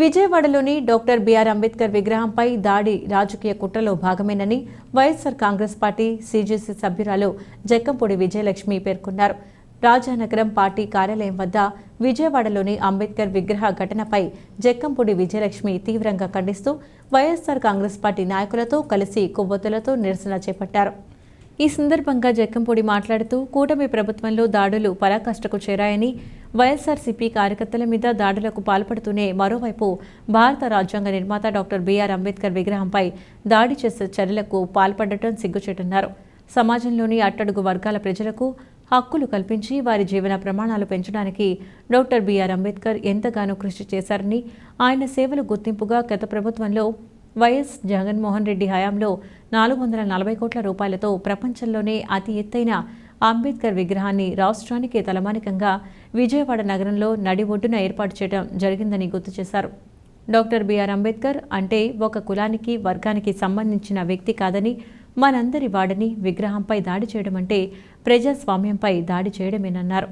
విజయవాడలోని doctor BR Ambedkar విగ్రహంపై దాడి రాజకీయ కుట్రలో భాగమేనని వైఎస్సార్ కాంగ్రెస్ పార్టీ సీజీసీ సభ్యురాలు జక్కంపూడి విజయలక్ష్మి పేర్కొన్నారు. రాజానగరం పార్టీ కార్యాలయం వద్ద విజయవాడలోని అంబేద్కర్ విగ్రహ ఘటనపై జక్కంపూడి విజయలక్ష్మి తీవ్రంగా ఖండిస్తూ వైఎస్సార్ కాంగ్రెస్ పార్టీ నాయకులతో కలిసి కొవ్వొత్తులతో నిరసన చేపట్టారు. ఈ సందర్భంగా జక్కంపూడి మాట్లాడుతూ కూటమి ప్రభుత్వంలో దాడులు పరాకాష్ఠకు చేరాయని వైఎస్ఆర్సీపీ కార్యకర్తల మీద దాడులకు పాల్పడుతూనే మరోవైపు భారత రాజ్యాంగ నిర్మాత డాక్టర్ బీఆర్ అంబేద్కర్ విగ్రహంపై దాడి చేసే చర్యలకు పాల్పడటం సిగ్గుచేటన్నారు. సమాజంలోని అట్టడుగు వర్గాల ప్రజలకు హక్కులు కల్పించి వారి జీవన ప్రమాణాలు పెంచడానికి డాక్టర్ బీఆర్ అంబేద్కర్ ఎంతగానో కృషి చేశారని ఆయన సేవలు గుర్తింపుగా గత ప్రభుత్వంలో వైఎస్ జగన్మోహన్ రెడ్డి హయాంలో నాలుగు వందల నలభై కోట్ల రూపాయలతో ప్రపంచంలోనే అతి ఎత్తైన అంబేద్కర్ విగ్రహాన్ని రాష్ట్రానికి తలమానికంగా విజయవాడ నగరంలో నడి ఒడ్డున ఏర్పాటు చేయడం జరిగిందని గుర్తు చేశారు. డాక్టర్ బిఆర్ అంబేద్కర్ అంటే ఒక కులానికి వర్గానికి సంబంధించిన వ్యక్తి కాదని మనందరి వాడని విగ్రహంపై దాడి చేయడం అంటే ప్రజాస్వామ్యంపై దాడి చేయడమేనన్నారు.